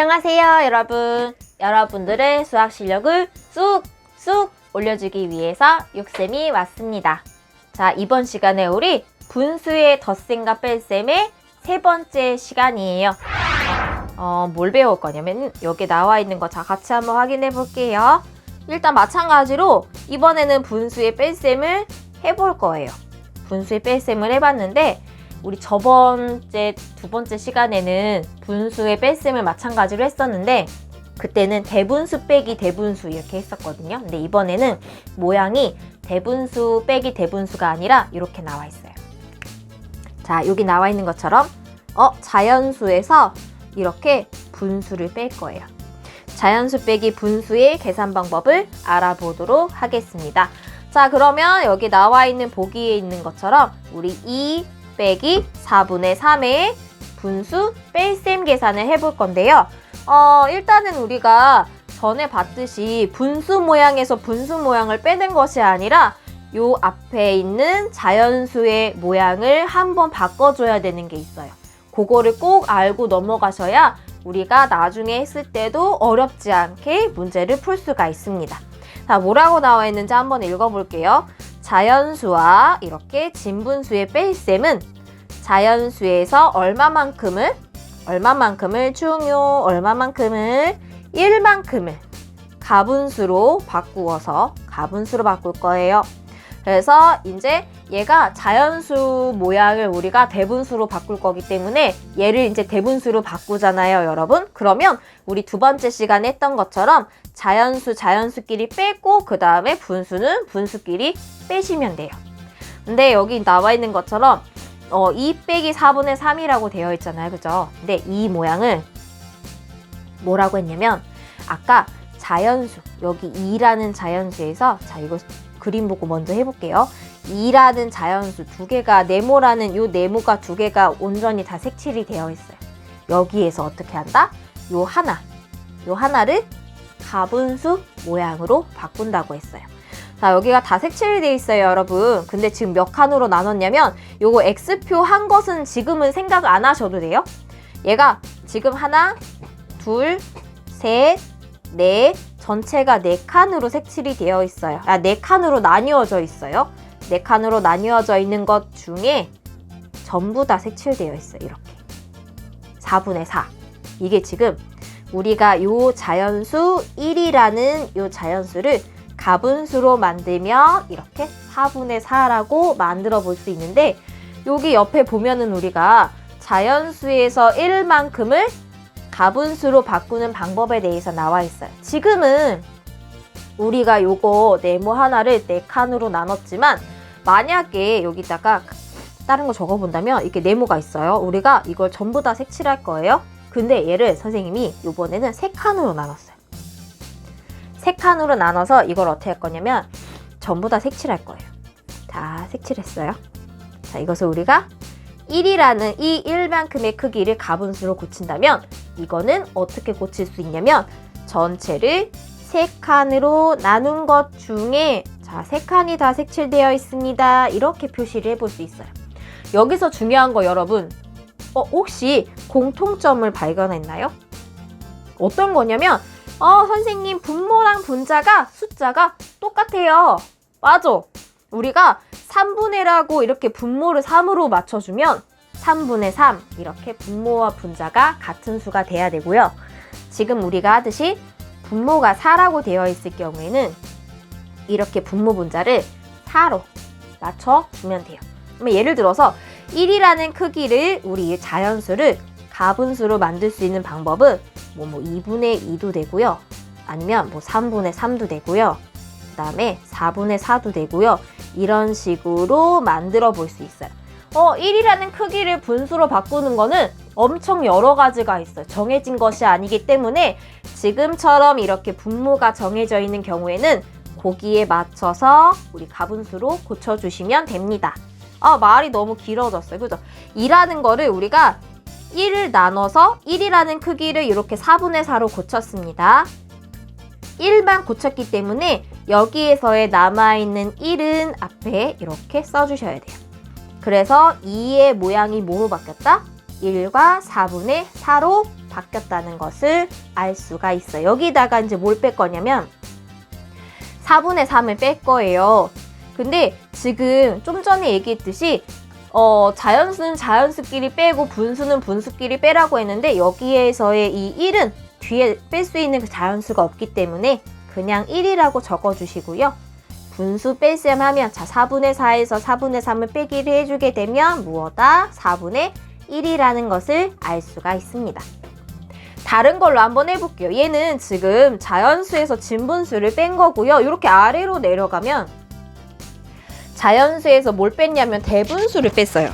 안녕하세요, 여러분. 여러분들의 수학 실력을 쑥쑥 올려주기 위해서 육쌤이 왔습니다. 자, 이번 시간에 우리 분수의 덧셈과 뺄셈의 세 번째 시간이에요. 어, 뭘 배울 거냐면 여기 나와 있는 거 자 같이 한번 확인해 볼게요. 일단 마찬가지로 이번에는 분수의 뺄셈을 해볼 거예요. 분수의 뺄셈을 해봤는데 우리 저번째 두 번째 시간에는 분수의 뺄셈을 마찬가지로 했었는데 그때는 대분수 빼기 대분수 이렇게 했었거든요. 근데 이번에는 모양이 대분수 빼기 대분수가 아니라 이렇게 나와 있어요. 자, 여기 나와 있는 것처럼 어, 자연수에서 이렇게 분수를 뺄 거예요. 자연수 빼기 분수의 계산 방법을 알아보도록 하겠습니다. 자, 그러면 여기 나와 있는 보기에 있는 것처럼 우리 2 빼기 4분의 3의 분수 뺄셈 계산을 해볼 건데요. 어, 일단은 우리가 전에 봤듯이 분수 모양에서 분수 모양을 빼는 것이 아니라 요 앞에 있는 자연수의 모양을 한번 바꿔줘야 되는 게 있어요. 그거를 꼭 알고 넘어가셔야 우리가 나중에 했을 때도 어렵지 않게 문제를 풀 수가 있습니다. 자, 뭐라고 나와 있는지 한번 읽어볼게요. 자연수와 이렇게 진분수의 뺄셈은 자연수에서 얼마만큼을 얼마만큼을 중요 얼마만큼을 1만큼을 가분수로 바꾸어서 가분수로 바꿀 거예요. 그래서 이제 얘가 자연수 모양을 우리가 대분수로 바꿀 거기 때문에 얘를 이제 대분수로 바꾸잖아요, 여러분. 그러면 우리 두 번째 시간에 했던 것처럼 자연수 자연수끼리 빼고 그 다음에 분수는 분수끼리 빼시면 돼요. 근데 여기 나와 있는 것처럼 어, 2 빼기 4분의 3이라고 되어 있잖아요. 그죠? 근데 이 모양을 뭐라고 했냐면 아까 자연수 여기 2라는 자연수에서 자 이거 그림 보고 먼저 해볼게요. 2라는 자연수 두 개가 네모라는 요 네모가 두 개가 온전히 다 색칠이 되어 있어요. 여기에서 어떻게 한다? 요 하나 요 하나를 가분수 모양으로 바꾼다고 했어요. 자, 여기가 다 색칠이 되어 있어요, 여러분. 근데 지금 몇 칸으로 나눴냐면 요거 X표 한 것은 지금은 생각 안 하셔도 돼요. 얘가 지금 하나, 둘, 셋, 넷, 전체가 네 칸으로 색칠이 되어 있어요. 아, 네 칸으로 나뉘어져 있어요. 네 칸으로 나뉘어져 있는 것 중에 전부 다 색칠되어 있어요. 이렇게. 4분의 4. 이게 지금 우리가 요 자연수 1이라는 요 자연수를 가분수로 만들면 이렇게 4분의 4라고 만들어 볼 수 있는데 여기 옆에 보면은 우리가 자연수에서 1만큼을 가분수로 바꾸는 방법에 대해서 나와 있어요. 지금은 우리가 요거 네모 하나를 네 칸으로 나눴지만 만약에 여기다가 다른 거 적어 본다면 이렇게 네모가 있어요. 우리가 이걸 전부 다 색칠할 거예요. 근데 얘를 선생님이 이번에는 세 칸으로 나눴어요. 세 칸으로 나눠서 이걸 어떻게 할 거냐면 전부 다 색칠할 거예요. 다 색칠했어요. 자, 이것을 우리가 1이라는 이 1만큼의 크기를 가분수로 고친다면 이거는 어떻게 고칠 수 있냐면 전체를 세 칸으로 나눈 것 중에 자, 세 칸이 다 색칠되어 있습니다. 이렇게 표시를 해볼 수 있어요. 여기서 중요한 거 여러분, 어, 혹시 공통점을 발견했나요? 어떤 거냐면, 어, 선생님, 분모랑 분자가 숫자가 똑같아요. 맞아. 우리가 3분의라고 이렇게 분모를 3으로 맞춰주면 3분의 3 이렇게 분모와 분자가 같은 수가 돼야 되고요. 지금 우리가 하듯이 분모가 4라고 되어 있을 경우에는 이렇게 분모 분자를 4로 맞춰주면 돼요. 그러면 예를 들어서 1이라는 크기를 우리 자연수를 가분수로 만들 수 있는 방법은 뭐, 뭐 2분의 2도 되고요. 아니면 뭐 3분의 3도 되고요. 그 다음에 4분의 4도 되고요. 이런 식으로 만들어 볼 수 있어요. 어, 1이라는 크기를 분수로 바꾸는 거는 엄청 여러 가지가 있어요. 정해진 것이 아니기 때문에 지금처럼 이렇게 분모가 정해져 있는 경우에는 거기에 맞춰서 우리 가분수로 고쳐주시면 됩니다. 아, 말이 너무 길어졌어요. 그죠? 2라는 거를 우리가 1을 나눠서 1이라는 크기를 이렇게 4분의 4로 고쳤습니다. 1만 고쳤기 때문에 여기에서의 남아있는 1은 앞에 이렇게 써주셔야 돼요. 그래서 2의 모양이 뭐로 바뀌었다? 1과 4분의 4로 바뀌었다는 것을 알 수가 있어요. 여기다가 이제 뭘 뺄 거냐면 4분의 3을 뺄 거예요. 근데 지금 좀 전에 얘기했듯이 어, 자연수는 자연수끼리 빼고 분수는 분수끼리 빼라고 했는데 여기에서의 이 1은 뒤에 뺄 수 있는 그 자연수가 없기 때문에 그냥 1이라고 적어주시고요. 분수 뺄셈 하면 자 4분의 4에서 4분의 3을 빼기를 해주게 되면 무엇다? 4분의 1이라는 것을 알 수가 있습니다. 다른 걸로 한번 해볼게요. 얘는 지금 자연수에서 진분수를 뺀 거고요. 이렇게 아래로 내려가면 자연수에서 뭘 뺐냐면 대분수를 뺐어요.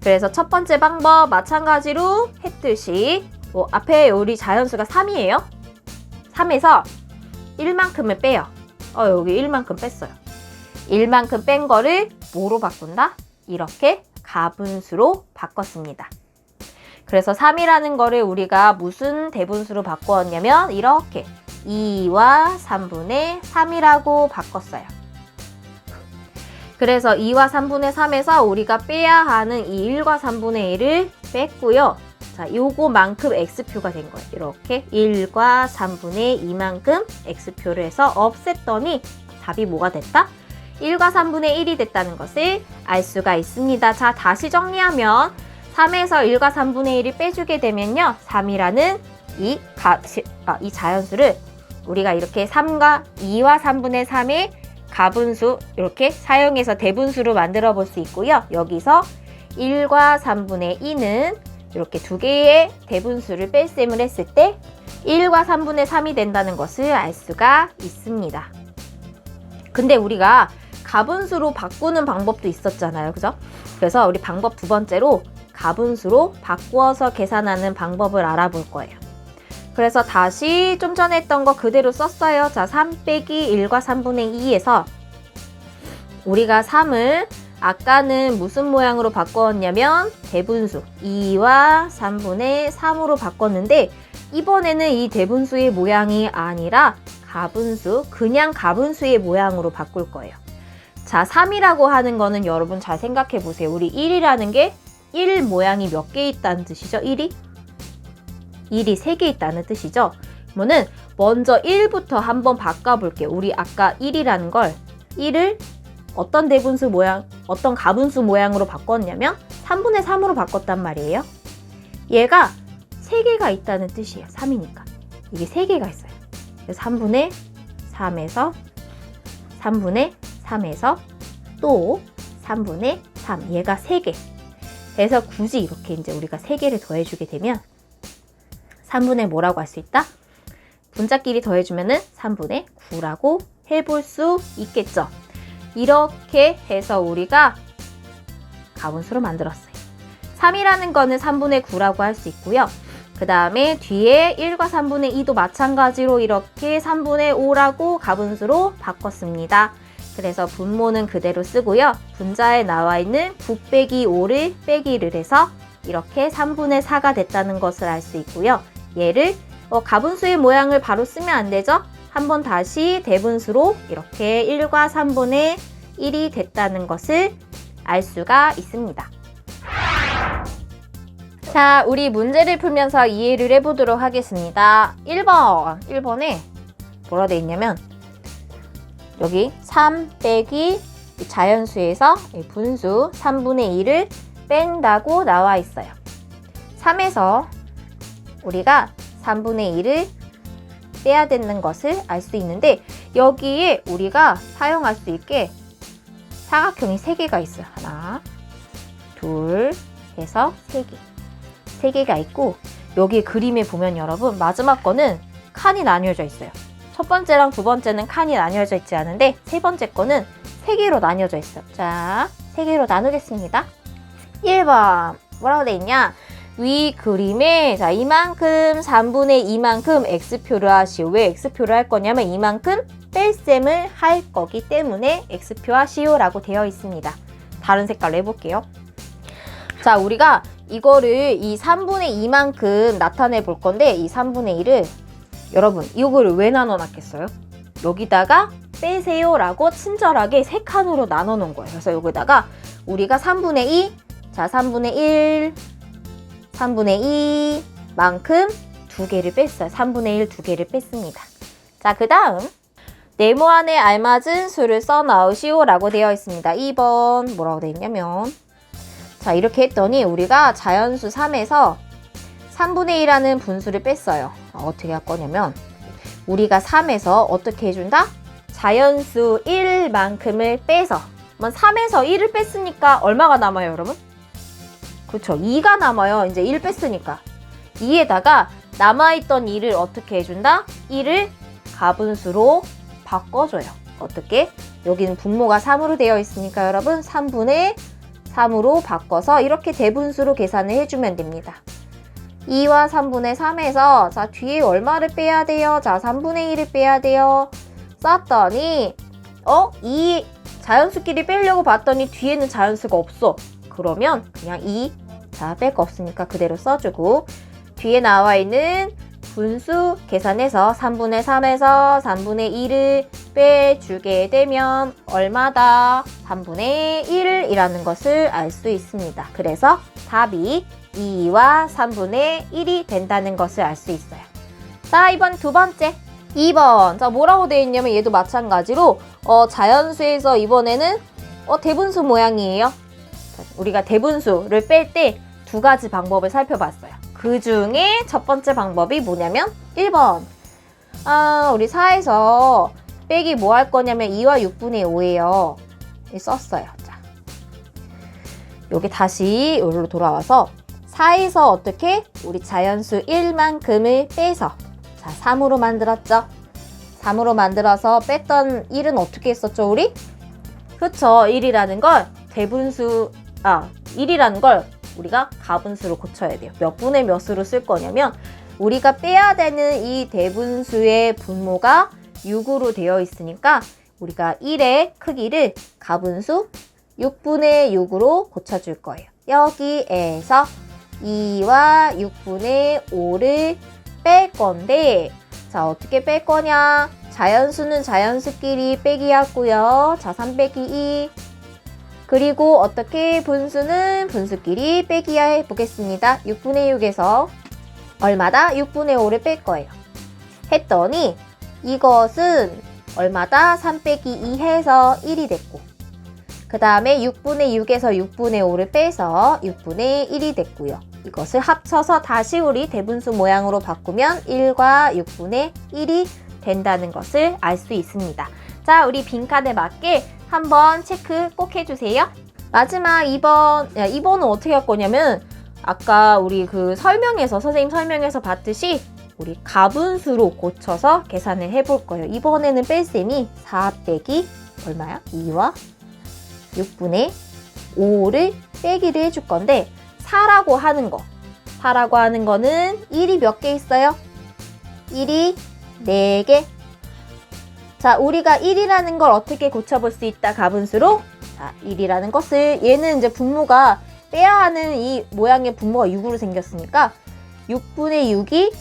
그래서 첫 번째 방법 마찬가지로 했듯이 뭐 앞에 우리 자연수가 3이에요. 3에서 1만큼을 빼요. 어 여기 1만큼 뺐어요. 1만큼 뺀 거를 뭐로 바꾼다? 이렇게 가분수로 바꿨습니다. 그래서 3이라는 거를 우리가 무슨 대분수로 바꾸었냐면 이렇게 2와 3분의 3이라고 바꿨어요. 그래서 2와 3분의 3에서 우리가 빼야 하는 이 1과 3분의 1을 뺐고요. 자, 요거만큼 x표가 된 거예요. 이렇게 1과 3분의 2만큼 x표를 해서 없앴더니 답이 뭐가 됐다? 1과 3분의 1이 됐다는 것을 알 수가 있습니다. 자, 다시 정리하면 3에서 1과 3분의 1을 빼주게 되면요. 3이라는 이, 가, 아, 이 자연수를 우리가 이렇게 3과 2와 3분의 3의 가분수 이렇게 사용해서 대분수로 만들어 볼 수 있고요. 여기서 1과 3분의 2는 이렇게 두 개의 대분수를 뺄셈을 했을 때 1과 3분의 3이 된다는 것을 알 수가 있습니다. 근데 우리가 가분수로 바꾸는 방법도 있었잖아요. 그죠? 그래서 우리 방법 두 번째로 가분수로 바꾸어서 계산하는 방법을 알아볼 거예요. 그래서 다시 좀 전에 했던 거 그대로 썼어요. 자, 3 빼기 1과 3분의 2에서 우리가 3을 아까는 무슨 모양으로 바꿨냐면 대분수 2와 3분의 3으로 바꿨는데 이번에는 이 대분수의 모양이 아니라 가분수, 그냥 가분수의 모양으로 바꿀 거예요. 자, 3이라고 하는 거는 여러분 잘 생각해 보세요. 우리 1이라는 게 1 모양이 몇 개 있다는 뜻이죠? 1이? 1이 3개 있다는 뜻이죠? 그러면은 먼저 1부터 한번 바꿔볼게요. 우리 아까 1이라는 걸 1을 어떤 대분수 모양, 어떤 가분수 모양으로 바꿨냐면 3분의 3으로 바꿨단 말이에요. 얘가 3개가 있다는 뜻이에요. 3이니까. 이게 3개가 있어요. 그래서 3분의 3에서 3분의 3에서 또 3분의 3. 얘가 3개. 그래서 굳이 이렇게 이제 우리가 3개를 더해주게 되면 3분의 뭐라고 할 수 있다? 분자끼리 더해주면은 3분의 9라고 해볼 수 있겠죠. 이렇게 해서 우리가 가분수로 만들었어요. 3이라는 거는 3분의 9라고 할 수 있고요. 그 다음에 뒤에 1과 3분의 2도 마찬가지로 이렇게 3분의 5라고 가분수로 바꿨습니다. 그래서 분모는 그대로 쓰고요. 분자에 나와 있는 9 빼기 5를 빼기를 해서 이렇게 3분의 4가 됐다는 것을 알 수 있고요. 얘를 어, 가분수의 모양을 바로 쓰면 안 되죠? 한번 다시 대분수로 이렇게 1과 3분의 1이 됐다는 것을 알 수가 있습니다. 자, 우리 문제를 풀면서 이해를 해보도록 하겠습니다. 1번, 1번에 뭐라 돼 있냐면 여기 3 빼기 자연수에서 분수 3분의 2를 뺀다고 나와 있어요. 3에서 우리가 3분의 2를 빼야 되는 것을 알 수 있는데 여기에 우리가 사용할 수 있게 사각형이 3개가 있어요. 하나, 둘, 해서 3개. 3개가 있고 여기 그림에 보면 여러분 마지막 거는 칸이 나뉘어져 있어요. 첫 번째랑 두 번째는 칸이 나뉘어져 있지 않은데 세 번째 거는 3개로 나뉘어져 있어요. 자, 3개로 나누겠습니다. 1번 뭐라고 돼 있냐? 위 그림에 자 이만큼 3분의 2만큼 x표를 하시오. 왜 x표를 할 거냐면 이만큼 뺄셈을 할 거기 때문에 x표 하시오 라고 되어 있습니다. 다른 색깔로 해볼게요. 자 우리가 이거를 이 3분의 2만큼 나타내 볼 건데 이 3분의 1을 여러분 이거를 왜 나눠 놨겠어요? 여기다가 빼세요 라고 친절하게 세 칸으로 나눠 놓은 거예요. 그래서 여기다가 우리가 3분의 2, 자 3분의 1, 3분의 2만큼 두 개를 뺐어요. 3분의 1 두 개를 뺐습니다. 자, 그 다음. 네모 안에 알맞은 수를 써 나오시오 라고 되어 있습니다. 2번 뭐라고 되어 있냐면 자 이렇게 했더니 우리가 자연수 3에서 3분의 1하는 분수를 뺐어요. 어, 어떻게 할 거냐면 우리가 3에서 어떻게 해준다? 자연수 1만큼을 빼서 3에서 1을 뺐으니까 얼마가 남아요 여러분? 그렇죠 2가 남아요 이제 1 뺐으니까 2에다가 남아있던 2를 어떻게 해준다? 1을 가분수로 바꿔줘요 어떻게? 여기는 분모가 3으로 되어 있으니까 여러분 3분의 3으로 바꿔서 이렇게 대분수로 계산을 해주면 됩니다 2와 3분의 3에서 자 뒤에 얼마를 빼야 돼요? 자 3분의 1을 빼야 돼요 썼더니 어? 이 자연수끼리 빼려고 봤더니 뒤에는 자연수가 없어 그러면 그냥 2 자, 뺄 거 없으니까 그대로 써주고 뒤에 나와 있는 분수 계산해서 3분의 3에서 3분의 2를 빼주게 되면 얼마다? 3분의 1이라는 것을 알 수 있습니다. 그래서 답이 2와 3분의 1이 된다는 것을 알 수 있어요. 자, 이번 두 번째. 2번. 자, 뭐라고 되어 있냐면 얘도 마찬가지로 어, 자연수에서 이번에는 어, 대분수 모양이에요. 자, 우리가 대분수를 뺄때 두 가지 방법을 살펴봤어요. 그 중에 첫 번째 방법이 뭐냐면 1번. 아, 우리 4에서 빼기 뭐 할 거냐면 2와 6분의 5예요. 썼어요. 자. 여기 다시 여기로 돌아와서 4에서 어떻게 우리 자연수 1만큼을 빼서 자, 3으로 만들었죠. 3으로 만들어서 뺐던 1은 어떻게 했었죠, 우리? 그쵸. 1이라는 걸 대분수, 아, 1이라는 걸 우리가 가분수로 고쳐야 돼요. 몇 분의 몇으로 쓸 거냐면 우리가 빼야 되는 이 대분수의 분모가 6으로 되어 있으니까 우리가 1의 크기를 가분수 6분의 6으로 고쳐줄 거예요. 여기에서 2와 6분의 5를 뺄 건데 자 어떻게 뺄 거냐 자연수는 자연수끼리 빼기 하고요 자3 빼기 2 그리고 어떻게 분수는 분수끼리 빼기 해 보겠습니다 6분의 6에서 얼마다 6분의 5를 뺄 거예요 했더니 이것은 얼마다 3 빼기 2 해서 1이 됐고 그 다음에 6분의 6에서 6분의 5를 빼서 6분의 1이 됐고요. 이것을 합쳐서 다시 우리 대분수 모양으로 바꾸면 1과 6분의 1이 된다는 것을 알 수 있습니다. 자, 우리 빈칸에 맞게 한번 체크 꼭 해주세요. 마지막 2번, 2번은 어떻게 할 거냐면 아까 우리 그 설명에서, 선생님 설명에서 봤듯이 우리 가분수로 고쳐서 계산을 해볼 거예요. 이번에는 뺄셈이 4 빼기 얼마야? 2와 6분의 5를 빼기를 해줄 건데 4라고 하는 거 4라고 하는 거는 1이 몇 개 있어요? 1이 4개 자 우리가 1이라는 걸 어떻게 고쳐볼 수 있다 가분수로 자 1이라는 것을 얘는 이제 분모가 빼야 하는 이 모양의 분모가 6으로 생겼으니까 6분의 6이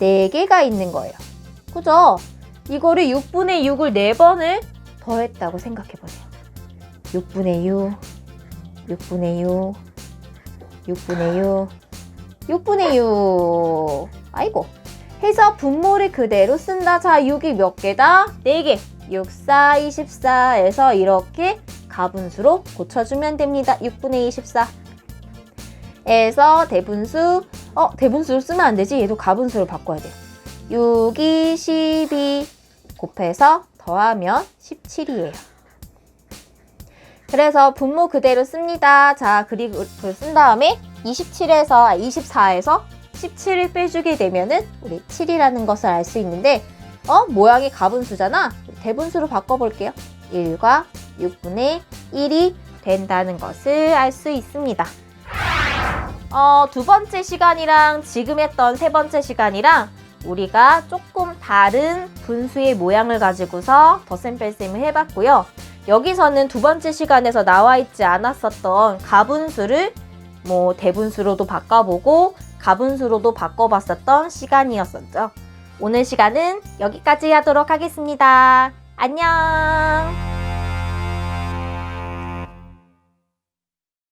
4개가 있는 거예요 그죠? 이거를 6분의 6을 4번을 더했다고 생각해 보세요 6분의 6, 6분의 6, 6분의 6, 6분의 6. 아이고. 해서 분모를 그대로 쓴다. 자, 6이 몇 개다? 4개. 6, 4, 24에서 이렇게 가분수로 고쳐주면 됩니다. 6분의 24. 에서 대분수, 어, 대분수로 쓰면 안 되지. 얘도 가분수로 바꿔야 돼요. 6이 12 곱해서 더하면 17이에요. 그래서 분모 그대로 씁니다. 자, 그리고 쓴 다음에 27에서 24에서 17을 빼주게 되면은 우리 7이라는 것을 알 수 있는데 어? 모양이 가분수잖아. 대분수로 바꿔볼게요. 1과 6분의 1이 된다는 것을 알 수 있습니다. 어, 두 번째 시간이랑 지금 했던 세 번째 시간이랑 우리가 조금 다른 분수의 모양을 가지고서 덧셈 뺄셈을 해봤고요. 여기서는 두 번째 시간에서 나와 있지 않았었던 가분수를 뭐 대분수로도 바꿔보고 가분수로도 바꿔봤었던 시간이었었죠. 오늘 시간은 여기까지 하도록 하겠습니다. 안녕!